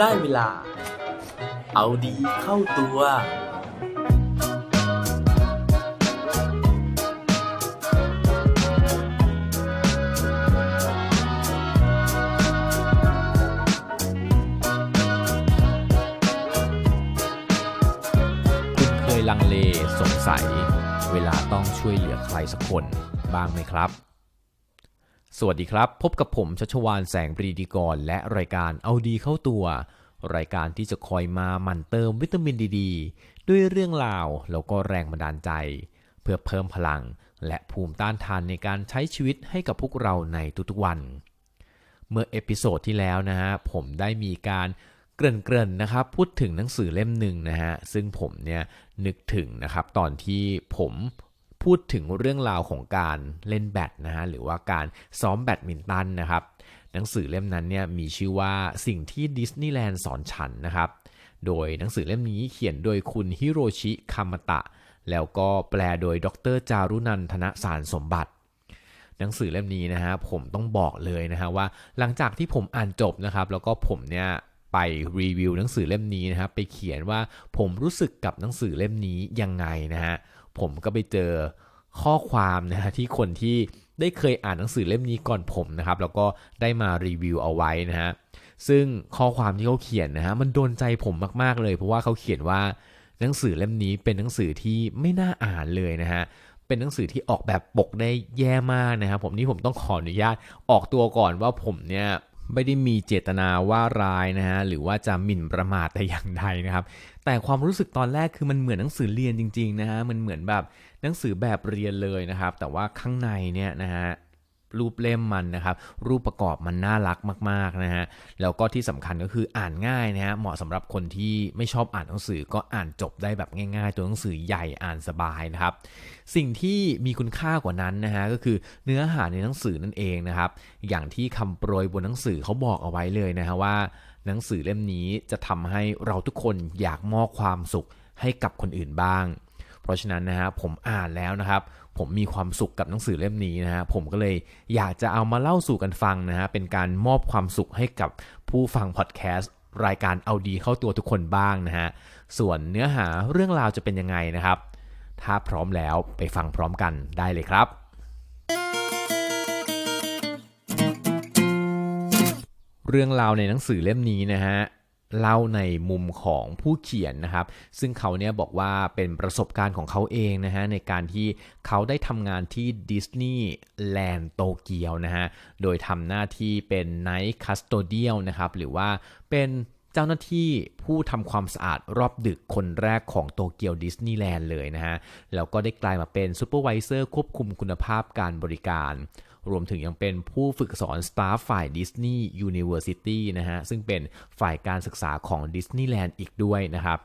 ได้เวลา เอาดีเข้าตัว คุณเคยลังเลสงสัย เวลาต้องช่วยเหลือใครสักคนบ้างไหมครับ สวัสดีครับ พบกับผมชัชวานแสงปรีดีกร และรายการเอาดีเข้าตัว รายการที่จะคอยมาหมั่นเติมวิตามินดีดด้วยเรื่องราวแล้วก็แรงบันดาลใจ เพื่อเพิ่มพลัง และภูมิต้านทานในการใช้ชีวิตให้กับพวกเราในทุกๆวัน เมื่อเอพิโซดที่แล้วนะฮะผมได้มีการเกริ่นๆนะครับพูดถึงหนังสือเล่มหนึ่งนะฮะซึ่งผมเนี่ยนึกถึงนะครับตอนที่ผม พูดถึงเรื่องราวของการเล่นแบดนะฮะหรือว่าการซ้อมแบดมินตันนะครับ หนังสือเล่มนั้นเนี่ยมีชื่อว่าสิ่งที่ดิสนีย์แลนด์สอนฉันนะครับ โดยหนังสือเล่มนี้เขียนโดยคุณฮิโรชิคามตะ แล้วก็แปลโดยดรจารุนันทนสารสมบัติหนังสือเล่มนี้นะฮะผมต้องบอกเลยนะฮะว่าหลังจากที่ผมอ่านจบนะครับแล้วก็ผมเนี่ยไปรีวิวหนังสือเล่มนี้นะครับไปเขียนว่าผมรู้สึกกับหนังสือเล่มนี้ยังไงนะฮะ ผมก็ไปเจอข้อความนะฮะที่คนที่ได้เคยอ่านหนังสือเล่มนี้ก่อนผมนะครับแล้วก็ได้มารีวิวเอาไว้นะฮะซึ่งข้อความที่เขาเขียนนะฮะมันโดนใจผมมากๆเลย เพราะว่าเขาเขียนว่าหนังสือเล่มนี้เป็นหนังสือที่ไม่น่าอ่านเลยนะฮะเป็นหนังสือที่ออกแบบปกได้แย่มากนะครับผมนี่ผมต้องขออนุญาตออกตัวก่อนว่าผมเนี่ย ไม่ได้มีเจตนาว่าร้ายนะฮะหรือว่าจะหมิ่นประมาทแต่อย่างใดนะครับ แต่ความรู้สึกตอนแรกคือมันเหมือนหนังสือเรียนจริงๆนะฮะมันเหมือนแบบหนังสือแบบเรียนเลยนะครับ แต่ว่าข้างในเนี่ยนะฮะ รูปเล่มมันนะครับ รูปประกอบมันน่ารักมากๆนะฮะแล้วก็ที่สำคัญก็คืออ่านง่ายนะฮะเหมาะสำหรับคนที่ไม่ชอบอ่านหนังสือก็อ่านจบได้แบบง่ายๆ ตัวหนังสือใหญ่อ่านสบายนะครับ สิ่งที่มีคุณค่ากว่านั้นนะฮะก็คือเนื้อหาในหนังสือนั่นเองนะครับ อย่างที่คำโปรยบนหนังสือเขาบอกเอาไว้เลยนะฮะว่า หนังสือเล่มนี้จะทำให้เราทุกคนอยากมอบความสุขให้กับคนอื่นบ้าง เพราะฉะนั้นนะฮะผมอ่านแล้วนะครับ ผมมีความสุขกับหนังสือเล่มนี้นะฮะผมก็เลยอยากจะเอามาเล่าสู่กันฟังนะฮะเป็นการมอบความสุขให้กับผู้ฟังพอดแคสต์รายการเอาดีเข้าตัวทุกคนบ้างนะฮะส่วนเนื้อหาเรื่องราวจะเป็นยังไงนะครับ ถ้าพร้อมแล้วไปฟังพร้อมกันได้เลยครับ เรื่องราวในหนังสือเล่มนี้นะฮะ เล่าในมุมของผู้เขียนนะครับ ซึ่งเขาเนี่ยบอกว่าเป็นประสบการณ์ของเขาเองนะฮะในการที่เขาได้ทำงานที่ดิสนีย์แลนด์โตเกียวนะฮะโดยทำหน้าที่เป็นไนท์คัสโตเดียลนะครับหรือว่าเป็น เจ้าหน้าที่ผู้ทำความสะอาดรอบดึกคนแรกของโตเกียวดิสนีย์แลนด์เลยนะฮะ แล้วก็ได้กลายมาเป็นซูเปอร์วิเซอร์ควบคุมคุณภาพการบริการ รวมถึงยังเป็นผู้ฝึกสอนสตาฟฝ่ายดิสนีย์ยูนิเวอร์ซิตี้นะฮะ ซึ่งเป็นฝ่ายการศึกษาของดิสนีย์แลนด์อีกด้วยนะครับ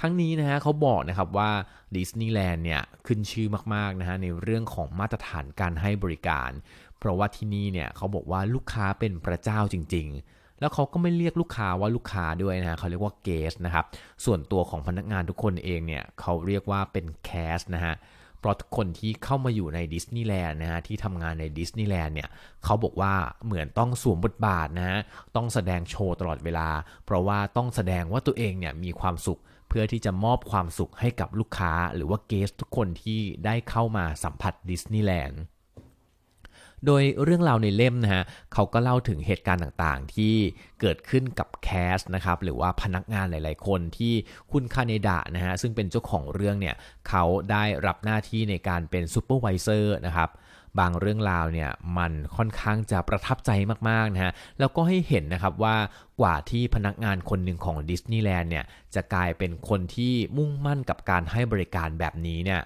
ทั้งนี้นะฮะเขาบอกนะครับว่าดิสนีย์แลนด์เนี่ยขึ้นชื่อมากๆนะฮะในเรื่องของมาตรฐานการให้บริการ เพราะว่าที่นี่เนี่ยเขาบอกว่าลูกค้าเป็นพระเจ้าจริง ๆ แล้วเขาก็ไม่เรียกลูกค้าว่าลูกค้าด้วยนะ เขาเรียกว่าเกสนะครับ ส่วนตัวของพนักงานทุกคนเองเนี่ยเขาเรียกว่าเป็นแคสนะฮะเพราะทุกคนที่เข้ามาอยู่ในดิสนีย์แลนด์นะฮะที่ทำงานในดิสนีย์แลนด์เนี่ยเขาบอกว่าเหมือนต้องสวมบทบาทนะฮะต้องแสดงโชว์ตลอดเวลา เพราะว่าต้องแสดงว่าตัวเองเนี่ยมีความสุขเพื่อที่จะมอบความสุขให้กับลูกค้า หรือว่าเกสทุกคนที่ได้เข้ามาสัมผัสดิสนีย์แลนด์ โดยเรื่องราวในเล่มนะฮะเขาก็เล่าถึงเหตุการณ์ต่างๆ ที่เกิดขึ้นกับแคสนะครับหรือว่าพนักงานหลาย ๆ คนที่คุณคาเนดะนะฮะซึ่งเป็นเจ้าของเรื่องเนี่ยเขาได้รับหน้าที่ในการเป็นซูเปอร์วิเซอร์นะครับบางเรื่องราวเนี่ยมันค่อนข้างจะประทับใจมากๆนะฮะแล้วก็ให้เห็นนะครับว่ากว่าที่พนักงานคนหนึ่งของดิสนีย์แลนด์เนี่ยจะกลายเป็นคนที่มุ่งมั่นกับการให้บริการแบบนี้เนี่ย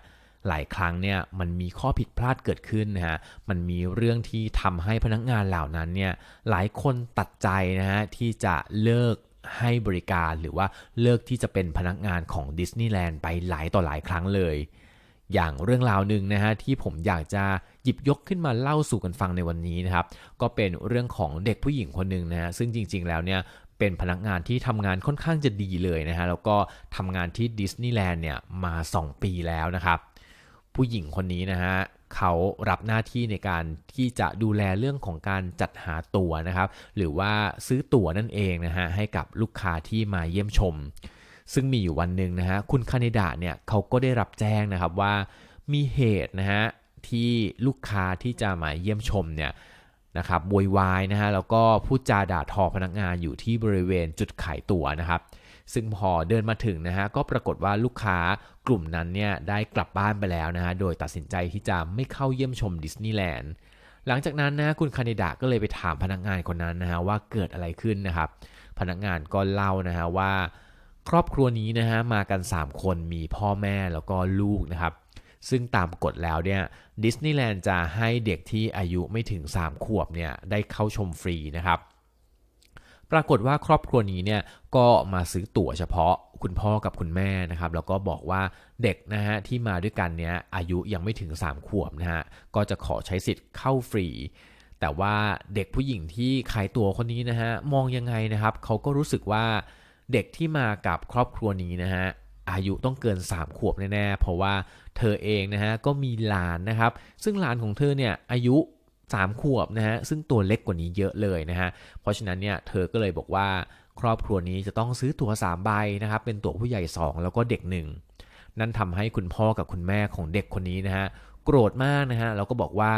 หลายครั้งเนี่ยมันมีข้อผิดพลาดเกิดขึ้นนะฮะ มันมีเรื่องที่ทำให้พนักงานเหล่านั้นเนี่ยหลายคนตัดใจนะฮะที่จะเลิกให้บริการหรือว่าเลิกที่จะเป็นพนักงานของดิสนีย์แลนด์ไปหลายต่อหลายครั้งเลย อย่างเรื่องราวหนึ่งนะฮะที่ผมอยากจะหยิบยกขึ้นมาเล่าสู่กันฟังในวันนี้นะครับ ก็เป็นเรื่องของเด็กผู้หญิงคนหนึ่งนะฮะซึ่งจริง ๆ แล้วเนี่ยเป็นพนักงานที่ทำงานค่อนข้างจะดีเลยนะฮะแล้วก็ทำงานที่ดิสนีย์แลนด์เนี่ยมา 2 ปีแล้วนะครับ ผู้หญิงคนนี้นะฮะเขารับหน้าที่ในการที่จะดูแลเรื่องของการจัดหาตั๋วนะครับ หรือว่าซื้อตั๋วนั่นเองนะฮะให้กับลูกค้าที่มาเยี่ยมชม ซึ่งมีอยู่วันหนึ่งนะฮะคุณคานิดาเนี่ยเขาก็ได้รับแจ้งนะครับว่ามีเหตุนะฮะที่ลูกค้าที่จะมาเยี่ยมชมเนี่ยนะครับโวยวายนะฮะแล้วก็พูดจาด่าทอพนักงานอยู่ที่บริเวณจุดขายตั๋วนะครับ ซึ่งพอเดินมาถึงนะฮะก็ปรากฏว่าลูกค้ากลุ่มนั้นเนี่ยได้กลับบ้านไปแล้วนะฮะโดยตัดสินใจที่จะไม่เข้าเยี่ยมชมดิสนีย์แลนด์หลังจากนั้นนะคุณคานิดาก็เลยไปถามพนักงานคนนั้นนะฮะว่าเกิดอะไรขึ้นนะครับ พนักงานก็เล่านะฮะว่า ครอบครัวนี้นะฮะมากัน 3 คนมีพ่อแม่แล้วก็ลูกนะครับซึ่งตามกฎแล้วเนี่ยดิสนีย์แลนด์จะให้เด็กที่อายุไม่ถึง 3 ขวบเนี่ยได้เข้าชมฟรีนะครับ ปรากฏว่าครอบครัวนี้เนี่ยก็มาซื้อตั๋วเฉพาะคุณพ่อกับคุณแม่นะครับแล้วก็บอกว่าเด็กนะฮะที่มาด้วยกันเนี่ยอายุยังไม่ถึง 3 ขวบนะฮะก็จะขอใช้สิทธิ์เข้าฟรี แต่ว่าเด็กผู้หญิงที่ขายตั๋วคนนี้นะฮะมองยังไงนะครับเขาก็รู้สึกว่าเด็กที่มากับครอบครัวนี้นะฮะอายุต้องเกิน 3 ขวบแน่ๆ เพราะว่าเธอเองนะฮะก็มีหลานนะครับ ซึ่งหลานของเธอเนี่ยอายุ 3ขวบนะฮะซึ่งตัวเล็กกว่านี้เยอะเลยนะฮะเพราะฉะนั้นเนี่ยเธอก็เลยบอกว่าครอบครัวนี้จะต้องซื้อตั๋ว3ใบนะครับเป็นตั๋วผู้ใหญ่ 2 แล้วก็เด็ก 1 นั่นทำให้คุณพ่อกับคุณแม่ของเด็กคนนี้นะฮะโกรธมากนะฮะแล้วก็บอกว่า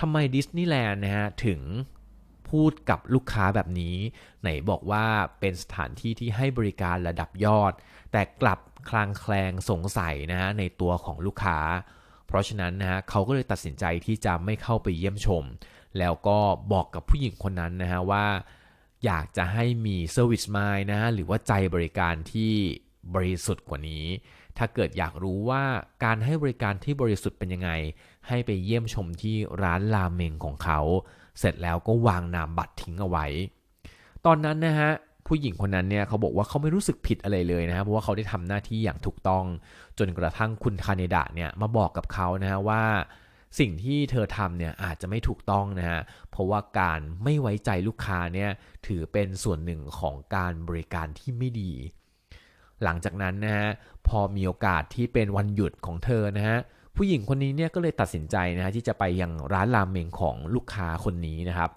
ทำไมดิสนีย์แลนด์นะฮะถึงพูดกับลูกค้าแบบนี้ ไหนบอกว่าเป็นสถานที่ที่ให้บริการระดับยอด แต่กลับคลางแคลงสงสัยนะฮะในตัวของลูกค้า เพราะฉะนั้นนะฮะเขาก็เลยตัดสินใจที่จะไม่เข้าไปเยี่ยมชม แล้วก็บอกกับผู้หญิงคนนั้นนะฮะว่า อยากจะให้มีเซอร์วิสมายนะฮะหรือว่าใจบริการที่บริสุทธิ์กว่านี้ ถ้าเกิดอยากรู้ว่าการให้บริการที่บริสุทธิ์เป็นยังไง ให้ไปเยี่ยมชมที่ร้านราเมงของเขา เสร็จแล้วก็วางนามบัตรทิ้งเอาไว้ ตอนนั้นนะฮะ ผู้หญิงคนนั้นเนี่ยเขาบอกว่าเขาไม่รู้สึกผิดอะไรเลยนะฮะเพราะว่าเขาได้ทำหน้าที่อย่างถูกต้อง จนกระทั่งคุณคาเนดะเนี่ยมาบอกกับเขานะฮะว่าสิ่งที่เธอทำเนี่ยอาจจะไม่ถูกต้องนะฮะ เพราะว่าการไม่ไว้ใจลูกค้าเนี่ยถือเป็นส่วนหนึ่งของการบริการที่ไม่ดี หลังจากนั้นนะฮะพอมีโอกาสที่เป็นวันหยุดของเธอนะฮะผู้หญิงคนนี้เนี่ยก็เลยตัดสินใจนะฮะที่จะไปยังร้านรามเมงของลูกค้าคนนี้นะครับ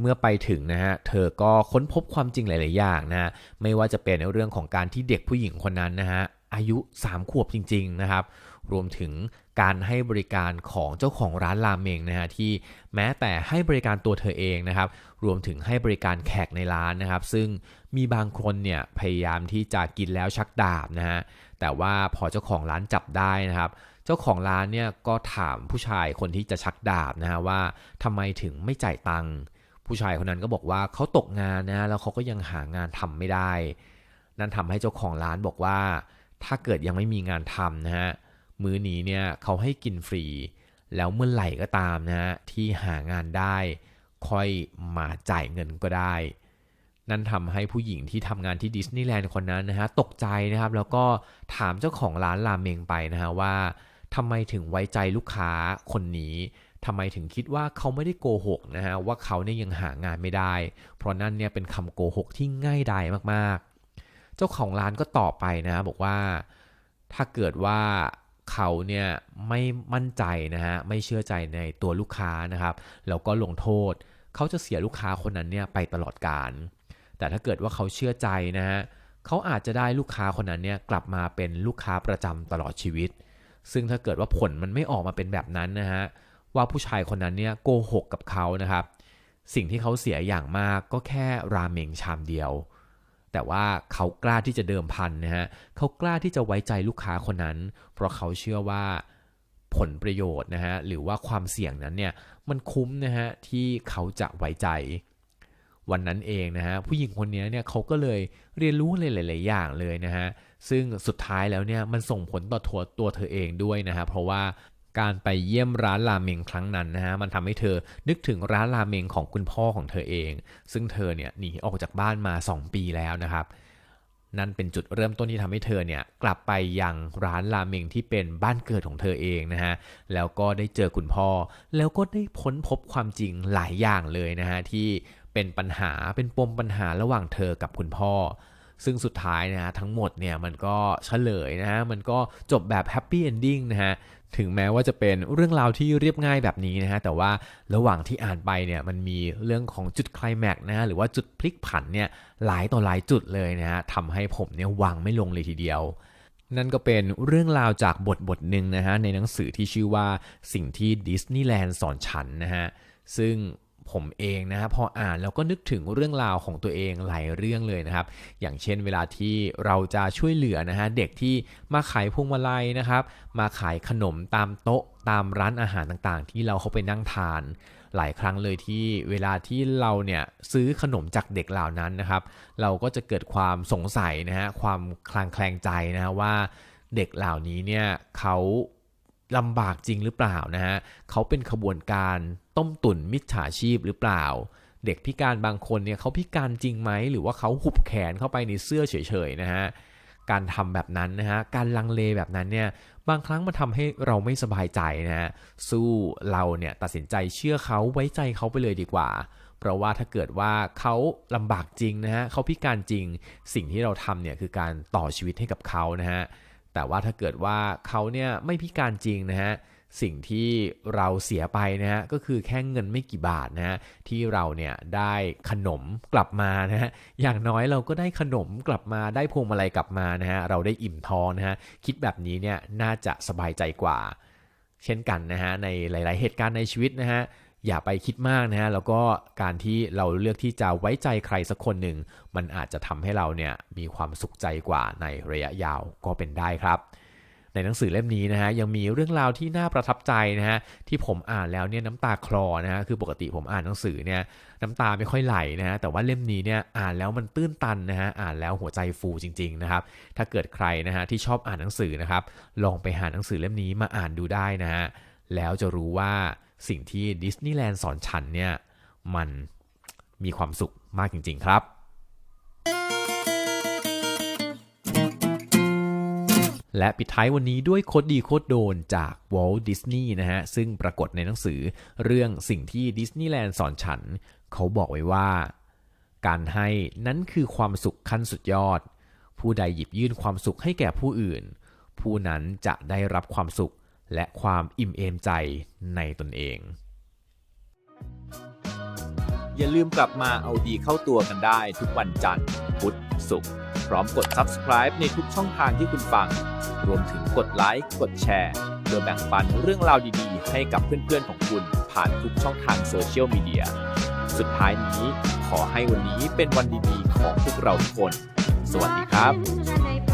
เมื่อไปถึงนะฮะ เธอก็ค้นพบความจริงหลาย ๆ อย่างนะฮะ ไม่ว่าจะเป็นในเรื่องของการที่เด็กผู้หญิงคนนั้นนะฮะ อายุ 3 ขวบจริง ๆ นะครับ รวมถึงการให้บริการของเจ้าของร้านรามเมงนะฮะที่แม้แต่ให้บริการตัวเธอเองนะครับ รวมถึงให้บริการแขกในร้านนะครับ ซึ่งมีบางคนเนี่ยพยายามที่จะกินแล้วชักดาบนะฮะ แต่ว่าพอเจ้าของร้านจับได้นะครับเจ้าของร้านเนี่ยก็ถามผู้ชายคนที่จะชักดาบนะฮะว่าทำไมถึงไม่จ่ายตังค์ ผู้ชายคนนั้นก็บอกว่าเขาตกงานนะแล้วเขาก็ยังหางานทำไม่ได้ นั่นทำให้เจ้าของร้านบอกว่า ถ้าเกิดยังไม่มีงานทำนะฮะมื้อนี้เนี่ยเขาให้กินฟรี แล้วเมื่อไหร่ก็ตามนะฮะที่หางานได้ ค่อยมาจ่ายเงินก็ได้ นั่นทำให้ผู้หญิงที่ทำงานที่ดิสนีย์แลนด์คนนั้นนะฮะตกใจนะครับ แล้วก็ถามเจ้าของร้านรามเมงไปนะฮะว่าทำไมถึงไว้ใจลูกค้าคนนี้ ทำไมถึงคิดว่าเขาไม่ได้โกหกนะฮะว่าเขาเนี่ยยังหางานไม่ได้ เพราะนั่นเนี่ยเป็นคำโกหกที่ง่ายดายมากๆ เจ้าของร้านก็ตอบไปนะบอกว่าถ้าเกิดว่าเขาเนี่ยไม่มั่นใจนะฮะไม่เชื่อใจในตัวลูกค้านะครับแล้วก็ลงโทษ เขาจะเสียลูกค้าคนนั้นเนี่ยไปตลอดการ แต่ถ้าเกิดว่าเขาเชื่อใจนะฮะเขาอาจจะได้ลูกค้าคนนั้นเนี่ยกลับมาเป็นลูกค้าประจำตลอดชีวิต ซึ่งถ้าเกิดว่าผลมันไม่ออกมาเป็นแบบนั้นนะฮะ ว่าผู้ชายคนนั้นเนี่ยโกหกกับเขานะครับ สิ่งที่เขาเสียอย่างมากก็แค่ราเมงชามเดียว แต่ว่าเขากล้าที่จะเดิมพันนะฮะเขากล้าที่จะไว้ใจลูกค้าคนนั้น เพราะเขาเชื่อว่าผลประโยชน์นะฮะหรือว่าความเสี่ยงนั้นเนี่ยมันคุ้มนะฮะที่เขาจะไว้ใจ วันนั้นเองนะฮะผู้หญิงคนนี้เนี่ยเขาก็เลยเรียนรู้อะไรหลาย ๆ อย่างเลยนะฮะซึ่งสุดท้ายแล้วเนี่ยมันส่งผลต่อตัวตัวเธอเองด้วยนะฮะเพราะว่า การไปเยี่ยมร้านราเมงครั้งนั้นนะฮะมันทำให้เธอนึกถึงร้านราเมงของคุณพ่อของเธอเอง ซึ่งเธอเนี่ยหนีออกจากบ้านมา 2 ปีแล้วนะครับนั่นเป็นจุดเริ่มต้นที่ทำให้เธอเนี่ยกลับไปยังร้านราเมงที่เป็นบ้านเกิดของเธอเองนะฮะแล้วก็ได้เจอคุณพ่อ แล้วก็ได้พ้นพบความจริงหลายอย่างเลยนะฮะที่เป็นปัญหาเป็นปมปัญหาระหว่างเธอกับคุณพ่อ ซึ่งสุดท้ายนะฮะทั้งหมดเนี่ยมันก็เฉลยนะฮะมันก็จบแบบแฮปปี้เอนดิ้งนะฮะ ถึงแม้ว่าจะเป็นเรื่องราวที่เรียบง่ายแบบนี้นะฮะแต่ว่าระหว่างที่อ่านไปเนี่ยมันมีเรื่องของจุดไคลแม็กซ์นะฮะหรือว่าจุดพลิกผันเนี่ยหลายต่อหลายจุดเลยนะฮะทำให้ผมเนี่ยวางไม่ลงเลยทีเดียว นั่นก็เป็นเรื่องราวจากบทบทหนึ่งนะฮะในหนังสือที่ชื่อว่าสิ่งที่ดิสนีย์แลนด์สอนฉันนะฮะซึ่ง ผมเองนะฮะพออ่านแล้วก็นึกถึงเรื่องราวของตัวเองหลายเรื่องเลยนะครับ อย่างเช่นเวลาที่เราจะช่วยเหลือนะฮะเด็กที่มาขายพวงมาลัยนะครับ มาขายขนมตามโต๊ะตามร้านอาหารต่างๆ ที่เราเข้าไปนั่งทาน หลายครั้งเลยที่เวลาที่เราเนี่ยซื้อขนมจากเด็กเหล่านั้นนะครับ เราก็จะเกิดความสงสัยนะฮะความคลางแคลงใจนะฮะว่าเด็กเหล่านี้เนี่ยเขาลำบากจริงหรือเปล่านะฮะเขาเป็นขบวนการ ต้มตุ๋นมิจฉาชีพหรือเปล่า เด็กพิการบางคนเนี่ยเขาพิการจริงไหม หรือว่าเขาหุบแขนเข้าไปในเสื้อเฉยๆนะฮะการทำแบบนั้นนะฮะ การลังเลแบบนั้นเนี่ย บางครั้งมันทำให้เราไม่สบายใจนะฮะ สู้เราเนี่ยตัดสินใจเชื่อเขาไว้ใจเขาไปเลยดีกว่า เพราะว่าถ้าเกิดว่าเขาลำบากจริงนะฮะเขาพิการจริง สิ่งที่เราทำเนี่ยคือการต่อชีวิตให้กับเขานะฮะ แต่ว่าถ้าเกิดว่าเขาเนี่ยไม่พิการจริงนะฮะ สิ่งที่เราเสียไปนะฮะก็คือแค่เงินไม่กี่บาทนะฮะที่เราเนี่ยได้ขนมกลับมานะฮะอย่างน้อยเราก็ได้ขนมกลับมาได้พวงมาลัยกลับมานะฮะเราได้อิ่มท้องนะฮะคิดแบบนี้เนี่ยน่าจะสบายใจกว่า เช่นกันนะฮะในหลาย ๆ เหตุการณ์ในชีวิตนะฮะอย่าไปคิดมากนะฮะแล้วก็การที่เราเลือกที่จะไว้ใจใครสักคนหนึ่งมันอาจจะทำให้เราเนี่ยมีความสุขใจกว่าในระยะยาวก็เป็นได้ครับ ในหนังสือเล่มนี้นะฮะยังมีเรื่องราวที่น่าประทับใจนะฮะที่ผมอ่านแล้วเนี่ยน้ำตาคลอนะฮะคือปกติผมอ่านหนังสือเนี่ยน้ำตาไม่ค่อยไหลนะฮะแต่ว่าเล่มนี้เนี่ยอ่านแล้วมันตื้นตันนะฮะอ่านแล้วหัวใจฟูจริงๆนะครับถ้าเกิดใครนะฮะที่ชอบอ่านหนังสือนะครับลองไปหาหนังสือเล่มนี้มาอ่านดูได้นะฮะแล้วจะรู้ว่าสิ่งที่ดิสนีย์แลนด์สอนฉันเนี่ยมันมีความสุขมากจริง ๆ ครับ และปิดท้ายวันนี้ด้วยโคดดีโคดโดนจากวอลดิสนีย์นะฮะ ซึ่งปรากฏในหนังสือเรื่องสิ่งที่ดิสนีย์แลนด์สอนฉัน เขาบอกไว้ว่า การให้นั้นคือความสุขขั้นสุดยอด ผู้ใดหยิบยื่นความสุขให้แก่ผู้อื่น ผู้นั้นจะได้รับความสุขและความอิ่มเอมใจในตนเอง อย่าลืมกลับมาเอาดีเข้าตัวกันได้ทุกวันจันทร์พุธศุกร์ พร้อมกด subscribe ในทุกช่องทางที่คุณฟัง รวมถึงกดไลค์ กดแชร์เพื่อแบ่งปันเรื่องราวดีๆ ให้กับเพื่อนๆของคุณผ่านทุกช่องทางโซเชียลมีเดีย สุดท้ายนี้ขอให้วันนี้เป็นวันดีๆ ของพวกเราทุกคน สวัสดีครับ